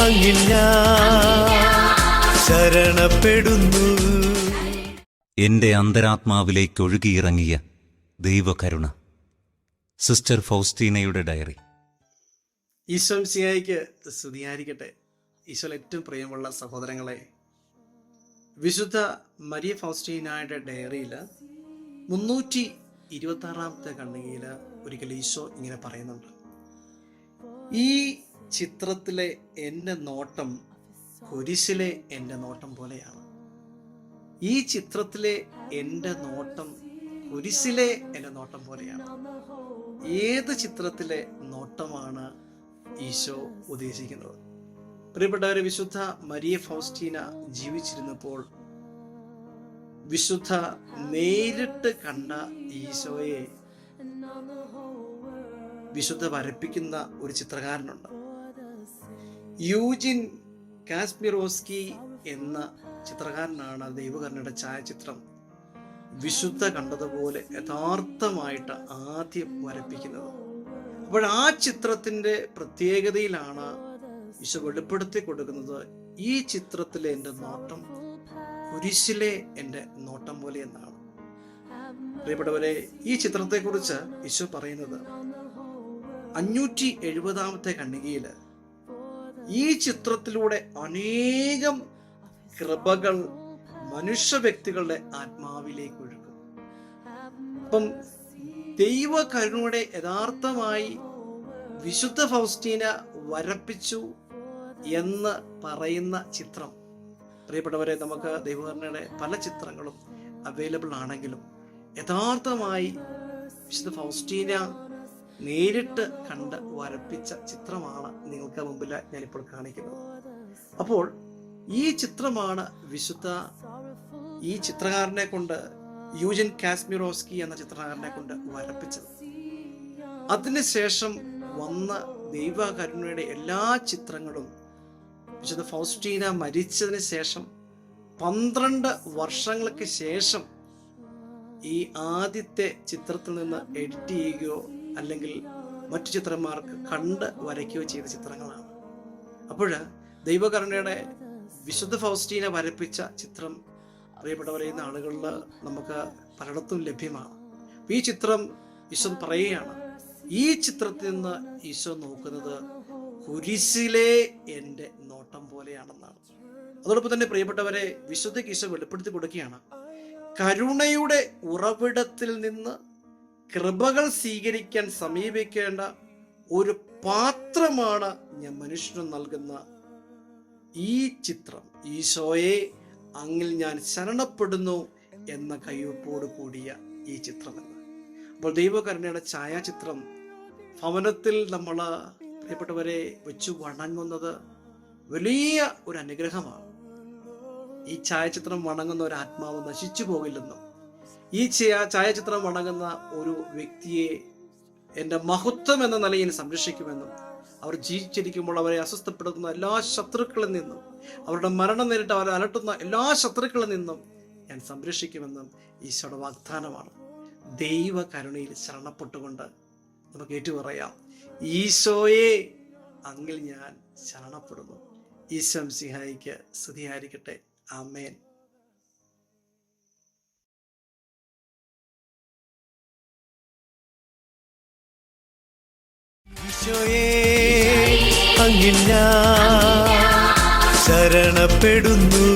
അങ്ങിൽ ഞാൻ ശരണപ്പെടുന്നു. എന്റെ അന്തരാത്മാവിലേക്ക് ഒഴുകിയിറങ്ങിയ ദൈവകരുണ. സിസ്റ്റർ ഫൗസ്റ്റീനയുടെ ഡയറി. ഈശോ സിയായിക്ക് സ്തുതിയായിരിക്കട്ടെ. ഈശോയിൽ ഏറ്റവും പ്രിയമുള്ള സഹോദരങ്ങളെ വിശുദ്ധ മരിയ ഫൗസ്റ്റീനായുടെ ഡയറിയിൽ മുന്നൂറ്റി ഇരുപത്തി ആറാമത്തെ ഖണ്ഡികയിൽ ഒരിക്കൽ ഈശോ ഇങ്ങനെ പറയുന്നുണ്ട്. ഈ ചിത്രത്തിലെ എന്റെ നോട്ടം കുരിശിലെ എന്റെ നോട്ടം പോലെയാണ്. ഈ ചിത്രത്തിലെ എന്റെ നോട്ടം കുരിശിലെ എന്റെ നോട്ടം പോലെയാണ്. ഏത് ചിത്രത്തിലെ നോട്ടമാണ് ഈശോ ഉദ്ദേശിക്കുന്നത്? പ്രിയപ്പെട്ടവരെ വിശുദ്ധ മരിയ ഫൗസ്റ്റീന ജീവിച്ചിരുന്നപ്പോൾ വിശുദ്ധ നേരിട്ട് കണ്ട ഈശോയെ വിശുദ്ധ വരപ്പിക്കുന്ന ഒരു ചിത്രകാരനുണ്ട്. യൂജിൻ കാസ്മിറോസ്കി എന്ന ചിത്രകാരനാണ് ദൈവകർണയുടെ ഛായാചിത്രം വിശുദ്ധ കണ്ടതുപോലെ യഥാർത്ഥമായിട്ട് ആദ്യം വരപ്പിക്കുന്നത്. അപ്പോൾ ആ ചിത്രത്തിന്റെ പ്രത്യേകതയിലാണ് ഈശോ വെളിപ്പെടുത്തി കൊടുക്കുന്നത് ഈ ചിത്രത്തിലെ എന്റെ നോട്ടം കുരിശിലെ എന്റെ നോട്ടം പോലെ എന്നാണ്. പ്രിയപ്പെട്ടവരെ ഈ ചിത്രത്തെക്കുറിച്ച് ഈശോ പറയുന്നത് അഞ്ഞൂറ്റി എഴുപതാമത്തെ കണ്ണികയിൽ ഈ ചിത്രത്തിലൂടെ അനേകം കൃപകൾ മനുഷ്യ വ്യക്തികളുടെ ആത്മാവിലേക്ക് ഒഴുകും. അപ്പം ദൈവ കരുണയുടെ യഥാർത്ഥമായി വിശുദ്ധ ഫൗസ്റ്റീന വരപ്പിച്ചു എന്ന് പറയുന്ന ചിത്രം. പ്രിയപ്പെട്ടവരെ നമുക്ക് ദൈവകരുണയുടെ പല ചിത്രങ്ങളും അവൈലബിൾ ആണെങ്കിലും യഥാർത്ഥമായി വിശുദ്ധ ഫൗസ്റ്റീന നേരിട്ട് കണ്ട് വരപ്പിച്ച ചിത്രമാണ് നിങ്ങൾക്ക് മുമ്പിൽ ഞാനിപ്പോൾ കാണിക്കുന്നത്. അപ്പോൾ ഈ ചിത്രമാണ് വിശുദ്ധ ഈ ചിത്രകാരനെ കൊണ്ട് യൂജൻ കാസ്മിറോസ്കി എന്ന ചിത്രകാരനെ കൊണ്ട് വരപ്പിച്ചത്. അതിനുശേഷം വന്ന ദൈവകരുണയുടെ എല്ലാ ചിത്രങ്ങളും വിശുദ്ധ ഫൗസ്റ്റീന മരിച്ചതിന് ശേഷം പന്ത്രണ്ട് വർഷങ്ങൾക്ക് ശേഷം ഈ ആദ്യത്തെ ചിത്രത്തിൽ നിന്ന് എഡിറ്റ് ചെയ്യുകയോ അല്ലെങ്കിൽ മറ്റു ചിത്രന്മാർക്ക് കണ്ട് വരയ്ക്കുകയോ ചെയ്ത ചിത്രങ്ങളാണ്. അപ്പോൾ ദൈവകരുണയുടെ വിശുദ്ധ ഫൗസ്റ്റീനെ വരപ്പിച്ച ചിത്രം അറിയപ്പെട്ട പറയുന്ന ആളുകളിൽ നമുക്ക് പലയിടത്തും ലഭ്യമാണ്. ഈ ചിത്രം ഈശോ പറയുകയാണ് ഈ ചിത്രത്തിൽ നിന്ന് ഈശോ നോക്കുന്നത് കുരിശിലെ എന്റെ നോട്ടം പോലെയാണെന്നാണ്. അതോടൊപ്പം തന്നെ പ്രിയപ്പെട്ടവരെ വിശുദ്ധ ഈശോ വെളിപ്പെടുത്തി കൊടുക്കുകയാണ് കരുണയുടെ ഉറവിടത്തിൽ നിന്ന് കൃപകൾ സ്വീകരിക്കാൻ സമീപിക്കേണ്ട ഒരു പാത്രമാണ് ഞാൻ മനുഷ്യന് നൽകുന്ന ഈ ചിത്രം. ഈശോയെ അങ്ങിൽ ഞാൻ ശരണപ്പെടുന്നു എന്ന കയ്യൊപ്പോട് കൂടിയ ഈ ചിത്രമെന്ന്. അപ്പോൾ ദൈവകരുണയുടെ ഛായാചിത്രം ഭവനത്തിൽ നമ്മൾ പ്രിയപ്പെട്ടവരെ വെച്ചു വണങ്ങുന്നത് വലിയ ഒരു അനുഗ്രഹമാണ്. ഈ ഛായാചിത്രം വണങ്ങുന്ന ഒരു ആത്മാവ് നശിച്ചു പോകില്ലെന്നും ഈ ഛായ- ഛായാചിത്രം വണങ്ങുന്ന ഒരു വ്യക്തിയെ എന്റെ മഹത്വം എന്ന നിലയിൽ സംരക്ഷിക്കുമെന്നും അവർ ജീവിച്ചിരിക്കുമ്പോൾ അവരെ അസ്വസ്ഥപ്പെടുത്തുന്ന എല്ലാ ശത്രുക്കളിൽ നിന്നും അവരുടെ മരണം നേരിട്ട് അവരെ അലട്ടുന്ന എല്ലാ ശത്രുക്കളിൽ നിന്നും ഞാൻ സംരക്ഷിക്കുമെന്നും ഈശോയുടെ വാഗ്ദാനമാണ്. ദൈവ കരുണയിൽ ശരണപ്പെട്ടുകൊണ്ട് നമുക്ക് ഏറ്റു പറയാം ഈശോയെ അങ്ങിൽ ഞാൻ ശരണപ്പെടുന്നു. ഈശോം സിഹായിക്ക് സ്തുതിയായിരിക്കട്ടെ. ആമേൻ. അങ്ങിൽ ഞാൻ ശരണപ്പെടുന്നു.